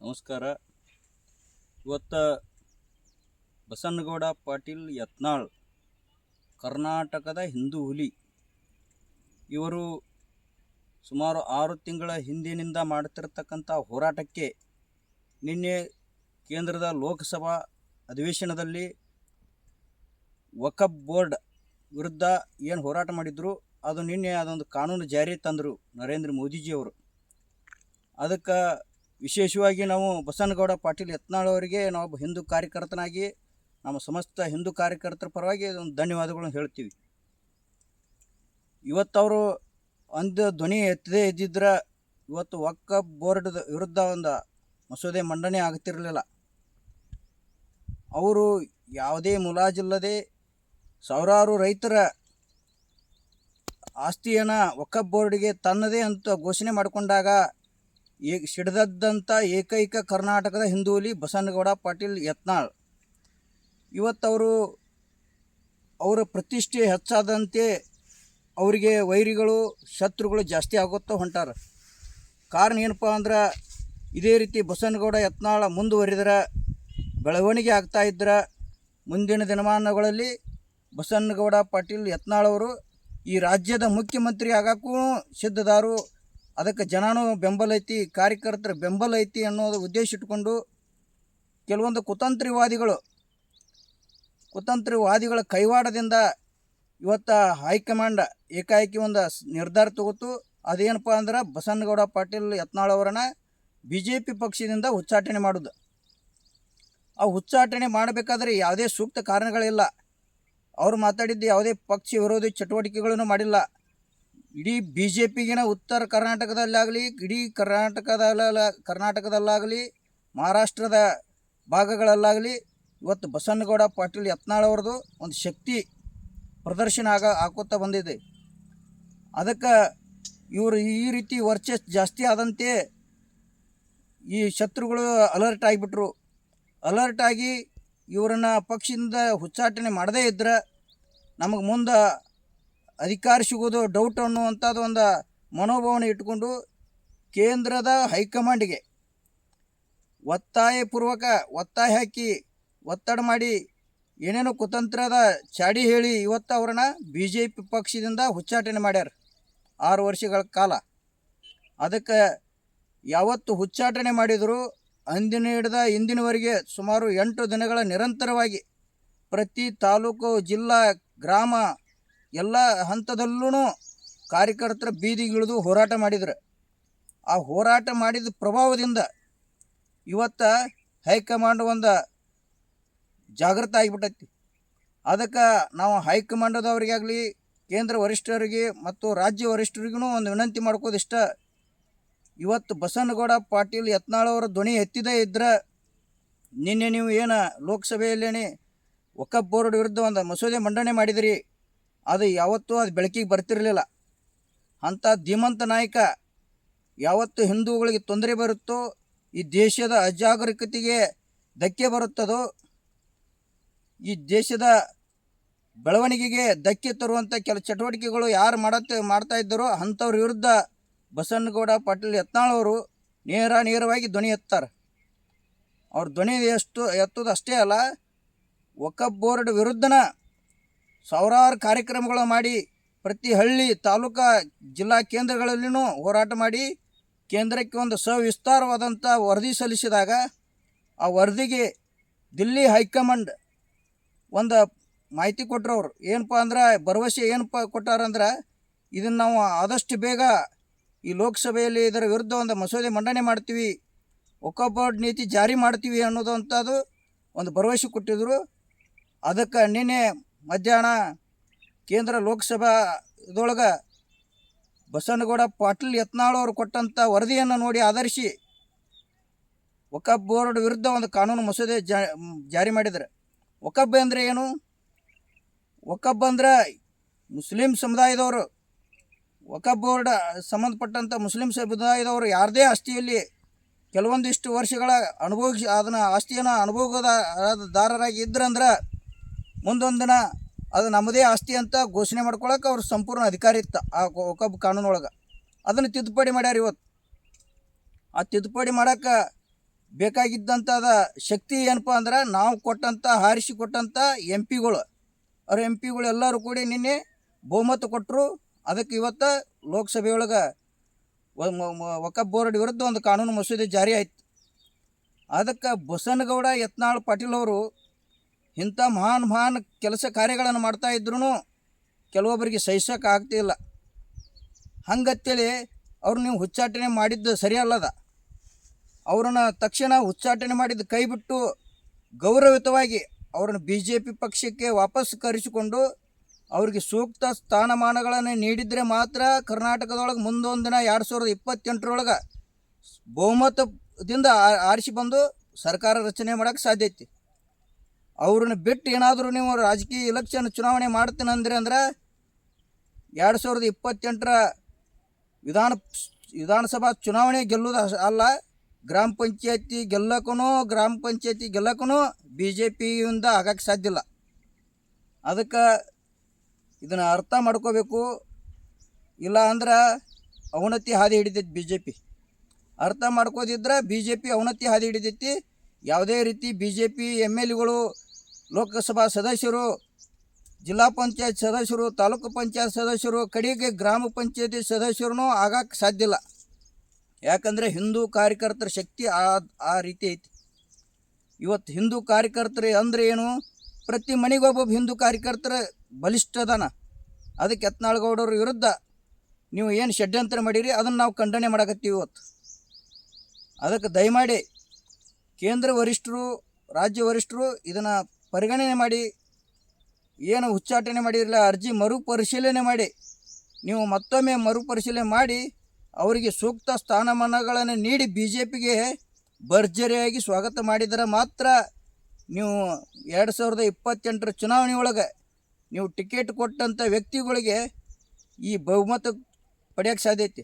ನಮಸ್ಕಾರ. ಇವತ್ತು ಬಸನಗೌಡ ಪಾಟೀಲ್ ಯತ್ನಾಳ್, ಕರ್ನಾಟಕದ ಹಿಂದೂ ಹುಲಿ. ಇವರು ಸುಮಾರು ಆರು ತಿಂಗಳ ಹಿಂದಿನಿಂದ ಮಾಡ್ತಿರ್ತಕ್ಕಂಥ ಹೋರಾಟಕ್ಕೆ ನಿನ್ನೆ ಕೇಂದ್ರದ ಲೋಕಸಭಾ ಅಧಿವೇಶನದಲ್ಲಿ ವಕಬ್ ಬೋರ್ಡ್ ವಿರುದ್ಧ ಏನು ಹೋರಾಟ ಮಾಡಿದ್ರು, ಅದು ನಿನ್ನೆ ಅದೊಂದು ಕಾನೂನು ಜಾರಿ ತಂದರು ನರೇಂದ್ರ ಮೋದಿಜಿಯವರು. ಅದಕ್ಕೆ ವಿಶೇಷವಾಗಿ ನಾವು ಬಸನಗೌಡ ಪಾಟೀಲ್ ಯತ್ನಾಳ್ ಅವರಿಗೆ ನಾವು ಹಿಂದೂ ಕಾರ್ಯಕರ್ತನಾಗಿ, ನಮ್ಮ ಸಮಸ್ತ ಹಿಂದೂ ಕಾರ್ಯಕರ್ತರ ಪರವಾಗಿ ಒಂದು ಧನ್ಯವಾದಗಳನ್ನು ಹೇಳ್ತೀವಿ. ಇವತ್ತವರು ಒಂದು ಧ್ವನಿ ಎತ್ತದೇ ಇದ್ದಿದ್ರೆ ಇವತ್ತು ಒಕ್ಕ ಬೋರ್ಡ್ ವಿರುದ್ಧ ಒಂದು ಮಸೂದೆ ಮಂಡನೆ ಆಗ್ತಿರಲಿಲ್ಲ. ಅವರು ಯಾವುದೇ ಮುಲಾಜಿಲ್ಲದೆ ಸಾವಿರಾರು ರೈತರ ಆಸ್ತಿಯನ್ನು ಒಕ್ಕ ಬೋರ್ಡಿಗೆ ತನ್ನದೇ ಅಂತ ಘೋಷಣೆ ಮಾಡಿಕೊಂಡಾಗ ಏ ಸಿಡಿದದ್ದಂಥ ಏಕೈಕ ಕರ್ನಾಟಕದ ಹಿಂದೂಲಿ ಬಸನಗೌಡ ಪಾಟೀಲ್ ಯತ್ನಾಳ್. ಇವತ್ತವರು ಅವರ ಪ್ರತಿಷ್ಠೆ ಹೆಚ್ಚಾದಂತೆ ಅವರಿಗೆ ವೈರಿಗಳು, ಶತ್ರುಗಳು ಜಾಸ್ತಿ ಆಗುತ್ತಾ ಹೊಂಟಾರ. ಕಾರಣ ಏನಪ್ಪ ಅಂದ್ರೆ ಇದೇ ರೀತಿ ಬಸನಗೌಡ, ಯತ್ನಾಳ ಮುಂದುವರಿದ್ರೆ, ಬೆಳವಣಿಗೆ ಆಗ್ತಾ ಇದ್ರೆ ಮುಂದಿನ ದಿನಮಾನಗಳಲ್ಲಿ ಬಸನಗೌಡ ಪಾಟೀಲ್ ಯತ್ನಾಳವರು ಈ ರಾಜ್ಯದ ಮುಖ್ಯಮಂತ್ರಿ ಆಗಕ್ಕೂ ಸಿದ್ಧದಾರು ಅದಕ್ಕೆ ಜನನೂ ಬೆಂಬಲ ಐತಿ, ಕಾರ್ಯಕರ್ತರ ಬೆಂಬಲ ಐತಿ ಅನ್ನೋದು ಉದ್ದೇಶ ಇಟ್ಕೊಂಡು ಕೆಲವೊಂದು ಕುತಂತ್ರಿವಾದಿಗಳು, ಕುತಂತ್ರಿವಾದಿಗಳ ಕೈವಾಡದಿಂದ ಇವತ್ತು ಹೈಕಮಾಂಡ್ ಏಕಾಏಕಿ ಒಂದು ನಿರ್ಧಾರ ತಗೋತು. ಅದೇನಪ್ಪ ಅಂದ್ರೆ ಬಸನಗೌಡ ಪಾಟೀಲ್ ಯತ್ನಾಳ್ ಅವರನ್ನ ಬಿ ಜೆ ಪಿ ಪಕ್ಷದಿಂದ ಉಚ್ಚಾಟನೆ ಮಾಡೋದು. ಆ ಉಚ್ಚಾಟನೆ ಮಾಡಬೇಕಾದ್ರೆ ಯಾವುದೇ ಸೂಕ್ತ ಕಾರಣಗಳಿಲ್ಲ. ಅವರು ಮಾತಾಡಿದ್ದು ಯಾವುದೇ ಪಕ್ಷ ವಿರೋಧಿ ಚಟುವಟಿಕೆಗಳನ್ನು ಮಾಡಿಲ್ಲ. ಇಡೀ ಬಿ ಜೆ ಪಿಗಿನ ಉತ್ತರ ಕರ್ನಾಟಕದಲ್ಲಾಗಲಿ, ಇಡೀ ಕರ್ನಾಟಕದಲ್ಲ ಕರ್ನಾಟಕದಲ್ಲಾಗಲಿ, ಮಹಾರಾಷ್ಟ್ರದ ಭಾಗಗಳಲ್ಲಾಗಲಿ, ಇವತ್ತು ಬಸನಗೌಡ ಪಾಟೀಲ್ ಯತ್ನಾಳ್ ಅವ್ರದ್ದು ಒಂದು ಶಕ್ತಿ ಪ್ರದರ್ಶನ ಆಗ ಬಂದಿದೆ. ಅದಕ್ಕೆ ಇವರು ಈ ರೀತಿ ವರ್ಚಸ್ ಜಾಸ್ತಿ ಆದಂತೆ ಈ ಶತ್ರುಗಳು ಅಲರ್ಟ್ ಆಗಿಬಿಟ್ರು. ಅಲರ್ಟ್ ಆಗಿ ಇವರನ್ನ ಪಕ್ಷದಿಂದ ಹುಚ್ಚಾಟನೆ ಮಾಡದೇ ಇದ್ರೆ ನಮಗೆ ಮುಂದೆ ಅಧಿಕಾರ ಸಿಗೋದು ಡೌಟ್ ಅನ್ನುವಂಥದ್ದು ಒಂದು ಮನೋಭಾವನೆ ಇಟ್ಕೊಂಡು ಕೇಂದ್ರದ ಹೈಕಮಾಂಡ್ಗೆ ಒತ್ತಾಯಪೂರ್ವಕ ಒತ್ತಾಯ ಹಾಕಿ ಒತ್ತಡ ಮಾಡಿ ಏನೇನೋ ಕುತಂತ್ರದ ಚಾಡಿ ಹೇಳಿ ಇವತ್ತು ಅವ್ರನ್ನ ಬಿ ಜೆ ಪಿ ಪಕ್ಷದಿಂದ ಹುಚ್ಚಾಟನೆ ಮಾಡ್ಯಾರ. ಆರು ವರ್ಷಗಳ ಕಾಲ. ಅದಕ್ಕೆ ಯಾವತ್ತು ಹುಚ್ಚಾಟನೆ ಮಾಡಿದರೂ ಅಂದಿನ ಹಿಡಿದ ಇಂದಿನವರೆಗೆ ಸುಮಾರು ಎಂಟು ದಿನಗಳ ನಿರಂತರವಾಗಿ ಪ್ರತಿ ತಾಲೂಕು, ಜಿಲ್ಲಾ, ಗ್ರಾಮ ಎಲ್ಲ ಹಂತದಲ್ಲೂ ಕಾರ್ಯಕರ್ತರ ಬೀದಿಗಿಳಿದು ಹೋರಾಟ ಮಾಡಿದ್ರು. ಆ ಹೋರಾಟ ಮಾಡಿದ ಪ್ರಭಾವದಿಂದ ಇವತ್ತು ಹೈಕಮಾಂಡ್ ಒಂದು ಜಾಗೃತ ಆಗಿಬಿಟ್ಟೈತಿ. ಅದಕ್ಕೆ ನಾವು ಹೈಕಮಾಂಡದವ್ರಿಗಾಗಲಿ, ಕೇಂದ್ರ ವರಿಷ್ಠರಿಗೆ ಮತ್ತು ರಾಜ್ಯ ವರಿಷ್ಠರಿಗೂ ಒಂದು ವಿನಂತಿ ಮಾಡ್ಕೋದಿಷ್ಟ ಇವತ್ತು ಬಸನಗೌಡ ಪಾಟೀಲ್ ಯತ್ನಾಳವರ ಧ್ವನಿ ಎತ್ತಿದೇ ಇದ್ರೆ ನಿನ್ನೆ ನೀವು ಏನು ಲೋಕಸಭೆಯಲ್ಲೇನೆ ವಕಫ್ ಬೋರ್ಡ್ ವಿರುದ್ಧ ಒಂದು ಮಸೂದೆ ಮಂಡನೆ ಮಾಡಿದಿರಿ. ಅದು ಯಾವತ್ತೂ ಅದು ಬೆಳಕಿಗೆ ಬರ್ತಿರಲಿಲ್ಲ. ಅಂಥ ಧೀಮಂತ ನಾಯಕ ಯಾವತ್ತು ಹಿಂದೂಗಳಿಗೆ ತೊಂದರೆ ಬರುತ್ತೋ, ಈ ದೇಶದ ಅಜಾಗರೂಕತೆಗೆ ಧಕ್ಕೆ ಬರುತ್ತದೋ, ಈ ದೇಶದ ಬೆಳವಣಿಗೆಗೆ ಧಕ್ಕೆ ತರುವಂಥ ಕೆಲ ಚಟುವಟಿಕೆಗಳು ಯಾರು ಮಾಡತ್ತೆ, ಮಾಡ್ತಾ ಇದ್ದರೋ ಅಂಥವ್ರ ವಿರುದ್ಧ ಬಸನಗೌಡ ಪಾಟೀಲ್ ಯತ್ನಾಳವರು ನೇರ ನೇರವಾಗಿ ಧ್ವನಿ ಎತ್ತಾರೆ. ಅವ್ರ ಧ್ವನಿ ಎಷ್ಟು ಎತ್ತೋದು ಅಷ್ಟೇ ಅಲ್ಲ ಒಕ್ಕ ಬೋರ್ಡ್ ವಿರುದ್ಧನ ಸಾವಿರಾರು ಕಾರ್ಯಕ್ರಮಗಳು ಮಾಡಿ ಪ್ರತಿ ಹಳ್ಳಿ, ತಾಲೂಕಾ, ಜಿಲ್ಲಾ ಕೇಂದ್ರಗಳಲ್ಲಿನೂ ಹೋರಾಟ ಮಾಡಿ ಕೇಂದ್ರಕ್ಕೆ ಒಂದು ಸವಿಸ್ತಾರವಾದಂಥ ವರದಿ ಸಲ್ಲಿಸಿದಾಗ ಆ ವರದಿಗೆ ದಿಲ್ಲಿ ಹೈಕಮಾಂಡ್ ಒಂದು ಮಾಹಿತಿ ಕೊಟ್ಟರು ಅವ್ರು. ಏನಪ್ಪ ಅಂದ್ರೆ, ಭರವಸೆ ಏನಪ್ಪ ಕೊಟ್ಟಾರಂದ್ರೆ ಇದನ್ನು ನಾವು ಆದಷ್ಟು ಬೇಗ ಈ ಲೋಕಸಭೆಯಲ್ಲಿ ಇದರ ವಿರುದ್ಧ ಒಂದು ಮಸೂದೆ ಮಂಡನೆ ಮಾಡ್ತೀವಿ ವಕಫ್ ಬೋರ್ಡ್ ನೀತಿ ಜಾರಿ ಮಾಡ್ತೀವಿ ಅನ್ನೋದು ಅಂಥದ್ದು ಒಂದು ಭರವಸೆ ಕೊಟ್ಟಿದ್ದರು ಅದಕ್ಕೆ ನಿನ್ನೆ ಮಧ್ಯಾಹ್ನ ಕೇಂದ್ರ ಲೋಕಸಭಾ ಇದೊಳಗೆ ಬಸನಗೌಡ ಪಾಟೀಲ್ ಯತ್ನಾಳ್ ಅವರು ಕೊಟ್ಟಂಥ ವರದಿಯನ್ನು ನೋಡಿ ಆಧರಿಸಿ ವಕಬ್ ಬೋರ್ಡ್ ವಿರುದ್ಧ ಒಂದು ಕಾನೂನು ಮಸೂದೆ ಜಾರಿ ಮಾಡಿದ್ದಾರೆ ವಕಬ್ ಅಂದರೆ ಏನು? ಒಕಬ್ ಅಂದರೆ ಮುಸ್ಲಿಂ ಸಮುದಾಯದವರು. ಒಕಬ್ ಬೋರ್ಡ್ ಸಂಬಂಧಪಟ್ಟಂಥ ಮುಸ್ಲಿಂ ಸಮುದಾಯದವರು ಯಾರದೇ ಆಸ್ತಿಯಲ್ಲಿ ಕೆಲವೊಂದಿಷ್ಟು ವರ್ಷಗಳ ಅನುಭವಿಸಿ, ಅದನ್ನು ಆಸ್ತಿಯನ್ನು ಅನುಭವದ ದಾರರಾಗಿ ಇದ್ರಂದ್ರೆ ಮುಂದೊಂದು ದಿನ ಅದು ನಮ್ಮದೇ ಆಸ್ತಿ ಅಂತ ಘೋಷಣೆ ಮಾಡ್ಕೊಳಕ್ಕೆ ಅವ್ರ ಸಂಪೂರ್ಣ ಅಧಿಕಾರ ಇತ್ತು ಆ ಕಬ್ಬು ಕಾನೂನೊಳಗೆ. ಅದನ್ನು ತಿದ್ದುಪಡಿ ಮಾಡ್ಯಾರ ಇವತ್ತು. ಆ ತಿದ್ದುಪಡಿ ಮಾಡೋಕ್ಕೆ ಬೇಕಾಗಿದ್ದಂಥದ ಶಕ್ತಿ ಏನಪ್ಪ ಅಂದ್ರೆ ನಾವು ಕೊಟ್ಟಂಥ ಹಾರಿಸಿ ಕೊಟ್ಟಂಥ ಎಂ ಪಿಗಳು. ಅವ್ರ ಎಂ ಪಿಗಳು ಎಲ್ಲರೂ ಕೂಡಿ ನಿನ್ನೆ ಬಹುಮತ ಕೊಟ್ಟರು ಅದಕ್ಕೆ ಇವತ್ತು ಲೋಕಸಭೆಯೊಳಗೆ ವಕಫ್ ಬೋರ್ಡ್ ವಿರುದ್ಧ ಒಂದು ಕಾನೂನು ಮಸೂದೆ ಜಾರಿ ಆಯ್ತು. ಅದಕ್ಕೆ ಬಸನಗೌಡ ಯತ್ನಾಳ್ ಪಾಟೀಲ್ ಅವರು ಇಂಥ ಮಹಾನ್ ಮಹಾನ್ ಕೆಲಸ ಕಾರ್ಯಗಳನ್ನು ಮಾಡ್ತಾ ಇದ್ರೂ ಕೆಲವೊಬ್ಬರಿಗೆ ಸಹಿಸೋಕೆ ಆಗ್ತಿಲ್ಲ. ಹಂಗತ್ತೇಳಿ ಅವ್ರು ನೀವು ಹುಚ್ಚಾಟನೆ ಮಾಡಿದ್ದು ಸರಿಯಲ್ಲದ. ಅವ್ರನ್ನ ತಕ್ಷಣ ಉಚ್ಚಾಟನೆ ಮಾಡಿದ್ದು ಕೈ ಬಿಟ್ಟು ಗೌರವಯುತವಾಗಿ ಅವ್ರನ್ನ ಬಿ ಜೆ ಪಿ ಪಕ್ಷಕ್ಕೆ ವಾಪಸ್ ಕರೆಸಿಕೊಂಡು ಅವ್ರಿಗೆ ಸೂಕ್ತ ಸ್ಥಾನಮಾನಗಳನ್ನು ನೀಡಿದರೆ ಮಾತ್ರ ಕರ್ನಾಟಕದೊಳಗೆ ಮುಂದೊಂದು ದಿನ ಎರಡು ಸಾವಿರದ ಇಪ್ಪತ್ತೆಂಟರೊಳಗೆ ಬಹುಮತದಿಂದ ಆರಿಸಿ ಬಂದು ಸರ್ಕಾರ ರಚನೆ ಮಾಡೋಕ್ಕೆ ಸಾಧ್ಯ ಐತಿ. ಅವ್ರನ್ನ ಬಿಟ್ಟು ಏನಾದರೂ ನೀವು ರಾಜಕೀಯ ಇಲೆಕ್ಷನ್ ಚುನಾವಣೆ ಮಾಡ್ತೀನಿ ಅಂದ್ರೆ ಅಂದ್ರೆ ಎರಡು ಸಾವಿರದ ಇಪ್ಪತ್ತೆಂಟರ ವಿಧಾನ ವಿಧಾನಸಭಾ ಚುನಾವಣೆ ಗೆಲ್ಲೋದು ಅಲ್ಲ. ಗ್ರಾಮ ಪಂಚಾಯತಿ ಗೆಲ್ಲಕ್ಕೂ ಗ್ರಾಮ ಪಂಚಾಯತಿ ಗೆಲ್ಲಕ್ಕೂ ಬಿ ಜೆ ಪಿಯಿಂದ ಆಗಕ್ಕೆ ಸಾಧ್ಯ ಇಲ್ಲ. ಅದಕ್ಕೆ ಇದನ್ನು ಅರ್ಥ ಮಾಡ್ಕೋಬೇಕು. ಇಲ್ಲ ಅಂದ್ರೆ ಅವನತಿ ಹಾದಿ ಹಿಡಿತೈತಿ ಬಿ ಜೆ ಪಿ ಅರ್ಥ ಮಾಡ್ಕೋದಿದ್ರೆ ಬಿ ಜೆ ಪಿ ಅವನತಿ ಹಾದಿ ಹಿಡಿತೈತಿ. ಯಾವುದೇ ರೀತಿ B J P M L ಎಗಳು ಲೋಕಸಭಾ ಸದಸ್ಯರು, ಜಿಲ್ಲಾ ಪಂಚಾಯತ್ ಸದಸ್ಯರು, ತಾಲೂಕು ಪಂಚಾಯತ್ ಸದಸ್ಯರು, ಕಡೆಗೆ ಗ್ರಾಮ ಪಂಚಾಯತಿ ಸದಸ್ಯರು ಆಗಕ್ಕೆ ಸಾಧ್ಯ ಇಲ್ಲ. ಯಾಕಂದರೆ ಹಿಂದೂ ಕಾರ್ಯಕರ್ತರ ಶಕ್ತಿ ಆ ಆ ರೀತಿ ಐತಿ. ಇವತ್ತು ಹಿಂದೂ ಕಾರ್ಯಕರ್ತರು ಅಂದರೆ ಏನು? ಪ್ರತಿ ಮನೆಗೊಬ್ಬೊಬ್ಬ ಹಿಂದೂ ಕಾರ್ಯಕರ್ತರ ಬಲಿಷ್ಠ ಅದಕ್ಕೆ ಯತ್ನಾಳ್ಗೌಡರ ವಿರುದ್ಧ ನೀವು ಏನು ಷಡ್ಯಂತ್ರ ಮಾಡೀರಿ, ಅದನ್ನು ನಾವು ಖಂಡನೆ ಮಾಡಕತ್ತೀವಿ ಇವತ್ತು. ಅದಕ್ಕೆ ದಯಮಾಡಿ ಕೇಂದ್ರ ವರಿಷ್ಠರು, ರಾಜ್ಯ ವರಿಷ್ಠರು ಇದನ್ನು ಪರಿಗಣನೆ ಮಾಡಿ, ಏನು ಉಚ್ಚಾಟನೆ ಮಾಡಿರಲಿಲ್ಲ ಅರ್ಜಿ ಮರುಪರಿಶೀಲನೆ ಮಾಡಿ, ನೀವು ಮತ್ತೊಮ್ಮೆ ಮರುಪರಿಶೀಲನೆ ಮಾಡಿ, ಅವರಿಗೆ ಸೂಕ್ತ ಸ್ಥಾನಮಾನಗಳನ್ನು ನೀಡಿ ಬಿ ಜೆ ಪಿಗೆ ಭರ್ಜರಿಯಾಗಿ ಸ್ವಾಗತ ಮಾಡಿದರೆ ಮಾತ್ರ ನೀವು ಎರಡು ಸಾವಿರದ ಇಪ್ಪತ್ತೆಂಟರ ಚುನಾವಣೆ ಒಳಗೆ ನೀವು ಟಿಕೆಟ್ ಕೊಟ್ಟಂಥ ವ್ಯಕ್ತಿಗಳಿಗೆ ಈ ಬಹುಮತ ಪಡೆಯೋಕ್ಕೆ ಸಾಧ್ಯ ಐತಿ.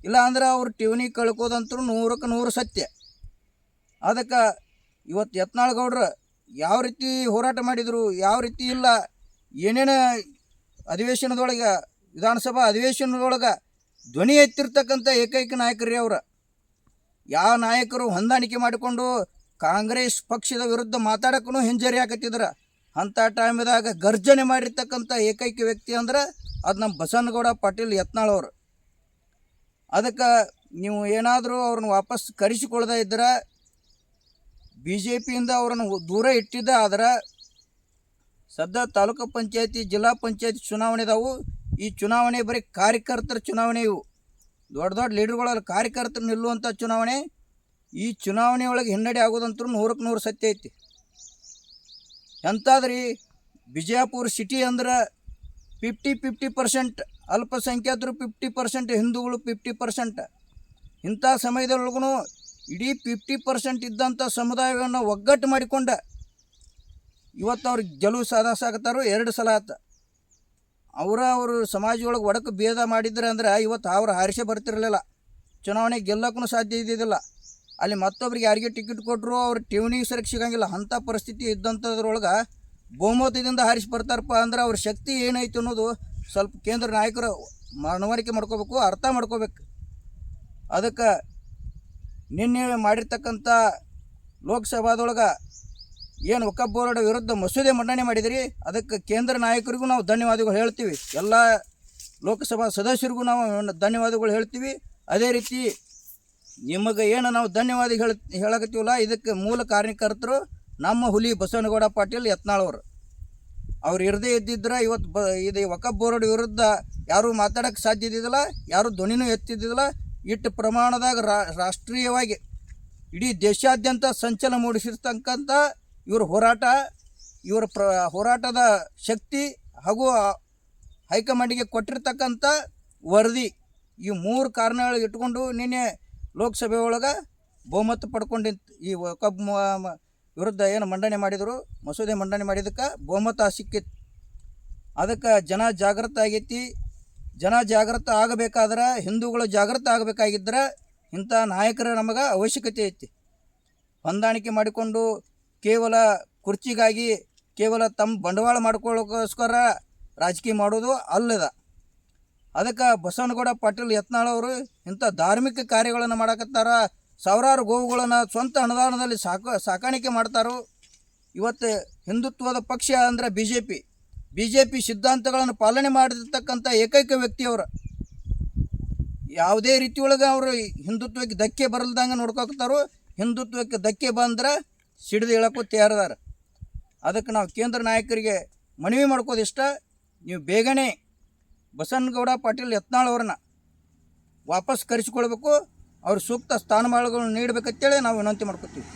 ಇಲ್ಲ ಅಂದ್ರೆ ಅವ್ರು ಟ್ಯೂನಿ ಕಳ್ಕೋದಂತೂ ನೂರಕ್ಕೆ ನೂರು ಸತ್ಯ. ಅದಕ್ಕೆ ಇವತ್ತು ಯತ್ನಾಳ್ಗೌಡ್ರು ಯಾವ ರೀತಿ ಹೋರಾಟ ಮಾಡಿದರು, ಯಾವ ರೀತಿ ಇಲ್ಲ, ಏನೇನು ಅಧಿವೇಶನದೊಳಗೆ, ವಿಧಾನಸಭಾ ಅಧಿವೇಶನದೊಳಗೆ ಧ್ವನಿ ಎತ್ತಿರ್ತಕ್ಕಂಥ ಏಕೈಕ ನಾಯಕರೇ ಅವರು. ಯಾವ ನಾಯಕರು ಹೊಂದಾಣಿಕೆ ಮಾಡಿಕೊಂಡು ಕಾಂಗ್ರೆಸ್ ಪಕ್ಷದ ವಿರುದ್ಧ ಮಾತಾಡೋಕ್ಕೂ ಹಿಂಜರಿ ಹಾಕತ್ತಿದ್ರು. ಅಂಥ ಟೈಮ್ದಾಗ ಗರ್ಜನೆ ಮಾಡಿರ್ತಕ್ಕಂಥ ಏಕೈಕ ವ್ಯಕ್ತಿ ಅಂದ್ರೆ ಅದು ನಮ್ಮ ಬಸನಗೌಡ ಪಾಟೀಲ್ ಯತ್ನಾಳ್ ಅವರು. ಅದಕ್ಕೆ ನೀವು ಏನಾದರೂ ಅವ್ರನ್ನ ವಾಪಸ್ ಕರೆಸಿಕೊಳ್ದೇ ಇದ್ದರೆ ಬಿ ಜೆ ಪಿಯಿಂದ ಅವರನ್ನು ದೂರ ಇಟ್ಟಿದ್ದ, ಆದ್ರೆ ಸದ್ಯ ತಾಲೂಕು ಪಂಚಾಯತಿ, ಜಿಲ್ಲಾ ಪಂಚಾಯತಿ ಚುನಾವಣೆ ಇದಾವು. ಈ ಚುನಾವಣೆ ಬರೀ ಕಾರ್ಯಕರ್ತರ ಚುನಾವಣೆ ಇವು. ದೊಡ್ಡ ದೊಡ್ಡ ಲೀಡರ್ಗಳಲ್ಲಿ ಕಾರ್ಯಕರ್ತರು ನಿಲ್ಲುವಂಥ ಚುನಾವಣೆ. ಈ ಚುನಾವಣೆ ಒಳಗೆ ಹಿನ್ನಡೆ ಆಗೋದಂತೂ ನೂರಕ್ಕೆ ನೂರು ಸತ್ಯ ಐತಿ. ಎಂತಾದ್ರಿ, ಬಿಜಾಪುರ ಸಿಟಿ ಅಂದ್ರೆ ಫಿಫ್ಟಿ ಫಿಫ್ಟಿ ಪರ್ಸೆಂಟ್ ಅಲ್ಪಸಂಖ್ಯಾತರು ಫಿಫ್ಟಿ ಪರ್ಸೆಂಟ್ ಹಿಂದೂಗಳು ಫಿಫ್ಟಿ ಪರ್ಸೆಂಟ್ ಇಂಥ ಸಮಯದೊಳಗೂ ಇಡೀ ಫಿಫ್ಟಿ ಪರ್ಸೆಂಟ್ ಇದ್ದಂಥ ಸಮುದಾಯವನ್ನು ಒಗ್ಗಟ್ಟು ಮಾಡಿಕೊಂಡ. ಇವತ್ತು ಅವ್ರಿಗೆ ಗೆಲುವು ಸಾಧಿಸಾಕತ್ತಾರೋ ಎರಡು ಸಲ ಆತ. ಅವರ ಅವರು ಸಮಾಜದೊಳಗೆ ಒಡಕು ಭೇದ ಮಾಡಿದ್ರೆ ಅಂದ್ರೆ ಇವತ್ತು ಅವ್ರು ಹಾರಿಸೆ ಬರ್ತಿರಲಿಲ್ಲ. ಚುನಾವಣೆ ಗೆಲ್ಲಕ್ಕೂ ಸಾಧ್ಯ ಇದ್ದಿದ್ದಿಲ್ಲ. ಅಲ್ಲಿ ಮತ್ತೊಬ್ರಿಗೆ ಯಾರಿಗೆ ಟಿಕೆಟ್ ಕೊಟ್ಟರು ಅವ್ರು ಠೇವಣಿ ಸರಿಗೆ ಸಿಗಂಗಿಲ್ಲ ಅಂಥ ಪರಿಸ್ಥಿತಿ ಇದ್ದಂಥದ್ರೊಳಗೆ ಬಹುಮತದಿಂದ ಹಾರಿಸಿ ಬರ್ತಾರಪ್ಪ ಅಂದ್ರೆ ಅವ್ರ ಶಕ್ತಿ ಏನೈತೆ ಅನ್ನೋದು ಸ್ವಲ್ಪ ಕೇಂದ್ರ ನಾಯಕರು ಮನವರಿಕೆ ಮಾಡ್ಕೋಬೇಕು, ಅರ್ಥ ಮಾಡ್ಕೋಬೇಕು. ಅದಕ್ಕೆ ನಿನ್ನೆ ಮಾಡಿರ್ತಕ್ಕಂಥ ಲೋಕಸಭಾದೊಳಗೆ ಏನು ಒಕ್ಕ ಬೋರ್ಡ್ ವಿರುದ್ಧ ಮಸೂದೆ ಮಂಡನೆ ಮಾಡಿದಿರಿ, ಅದಕ್ಕೆ ಕೇಂದ್ರ ನಾಯಕರಿಗೂ ನಾವು ಧನ್ಯವಾದಗಳು ಹೇಳ್ತೀವಿ. ಎಲ್ಲ ಲೋಕಸಭಾ ಸದಸ್ಯರಿಗೂ ನಾವು ಧನ್ಯವಾದಗಳು ಹೇಳ್ತೀವಿ. ಅದೇ ರೀತಿ ನಿಮಗೆ ಏನು ನಾವು ಧನ್ಯವಾದ ಹೇಳ, ಹೇಳಕತ್ತೀವಲ್ಲ, ಇದಕ್ಕೆ ಮೂಲ ಕಾರ್ಯಕರ್ತರು ನಮ್ಮ ಹುಲಿ ಬಸವನಗೌಡ ಪಾಟೀಲ್ ಯತ್ನಾಳವರು. ಅವ್ರು ಇರದೇ ಇದ್ದಿದ್ರೆ ಇವತ್ತು ಬ, ಇದು ಒಕ್ಕ ಬೋರ್ಡ್ ವಿರುದ್ಧ ಯಾರೂ ಮಾತಾಡೋಕ್ಕೆ ಸಾಧ್ಯ ಇದ್ದಿದ್ದಿಲ್ಲ, ಯಾರೂ ಧ್ವನಿನೂ ಎತ್ತಿದ್ದಿಲ್ಲ ಇಟ್ಟು ಪ್ರಮಾಣದಾಗ ರಾಷ್ಟ್ರೀಯವಾಗಿ ಇಡೀ ದೇಶಾದ್ಯಂತ ಸಂಚಲ ಮೂಡಿಸಿರ್ತಕ್ಕಂಥ ಇವರ ಹೋರಾಟ, ಇವರ ಪ್ರ, ಹೋರಾಟದ ಶಕ್ತಿ ಹಾಗೂ ಹೈಕಮಾಂಡಿಗೆ ಕೊಟ್ಟಿರ್ತಕ್ಕಂಥ ವರದಿ ಈ ಮೂರು ಕಾರಣಗಳು ಇಟ್ಕೊಂಡು ನಿನ್ನೆ ಲೋಕಸಭೆ ಒಳಗೆ ಬಹುಮತ ಪಡ್ಕೊಂಡಿತ್ತು ಈ ಕಬ್ ವಿರುದ್ಧ ಏನು ಮಂಡನೆ ಮಾಡಿದರು, ಮಸೂದೆ ಮಂಡನೆ ಮಾಡಿದಕ್ಕೆ ಬಹುಮತ ಸಿಕ್ಕಿತ್ತು ಅದಕ್ಕೆ ಜನ ಜಾಗೃತ ಆಗೈತಿ. ಜನ ಜಾಗೃತ ಆಗಬೇಕಾದ್ರೆ, ಹಿಂದೂಗಳು ಜಾಗೃತ ಆಗಬೇಕಾಗಿದ್ದರೆ ಇಂಥ ನಾಯಕರ ನಮಗೆ ಅವಶ್ಯಕತೆ ಐತಿ. ಹೊಂದಾಣಿಕೆ ಮಾಡಿಕೊಂಡು ಕೇವಲ ಕುರ್ಚಿಗಾಗಿ ಕೇವಲ ತಮ್ಮ ಬಂಡವಾಳ ಮಾಡ್ಕೊಳ್ಳೋಕ್ಕೋಸ್ಕರ ರಾಜಕೀಯ ಮಾಡೋದು ಅಲ್ಲದ. ಅದಕ್ಕೆ ಬಸವನಗೌಡ ಪಾಟೀಲ್ ಯತ್ನಾಳ್ ಅವರು ಇಂಥ ಧಾರ್ಮಿಕ ಕಾರ್ಯಗಳನ್ನು ಮಾಡಕತ್ತಾರ, ಸಾವಿರಾರು ಗೋವುಗಳನ್ನು ಸ್ವಂತ ಅನುದಾನದಲ್ಲಿ ಸಾಕು, ಸಾಕಾಣಿಕೆ ಮಾಡ್ತಾರೋ. ಇವತ್ತು ಹಿಂದುತ್ವದ ಪಕ್ಷ ಅಂದರೆ B J P B J P ಸಿದ್ಧಾಂತಗಳನ್ನು ಪಾಲನೆ ಮಾಡಿರ್ತಕ್ಕಂಥ ಏಕೈಕ ವ್ಯಕ್ತಿಯವರು ಯಾವುದೇ ರೀತಿಯೊಳಗೆ ಅವರು ಹಿಂದುತ್ವಕ್ಕೆ ಧಕ್ಕೆ ಬರಲ್ದಂಗೆ ನೋಡ್ಕೊತಾರೋ ಹಿಂದುತ್ವಕ್ಕೆ ಧಕ್ಕೆ ಬಂದ್ರೆ ಸಿಡಿದು ಹೇಳಕ್ಕೂ ತಯಾರದಾರ. ಅದಕ್ಕೆ ನಾವು ಕೇಂದ್ರ ನಾಯಕರಿಗೆ ಮನವಿ ಮಾಡ್ಕೋದು ಇಷ್ಟ. ನೀವು ಬೇಗನೆ ಬಸನಗೌಡ ಪಾಟೀಲ್ ಯತ್ನಾಳ್ ಅವ್ರನ್ನ ವಾಪಸ್ ಕರೆಸಿಕೊಳ್ಬೇಕು. ಅವ್ರು ಸೂಕ್ತ ಸ್ಥಾನಮಾನಗಳನ್ನು ನೀಡಬೇಕಂತೇಳಿ ನಾವು ವಿನಂತಿ ಮಾಡ್ಕೊತೀವಿ.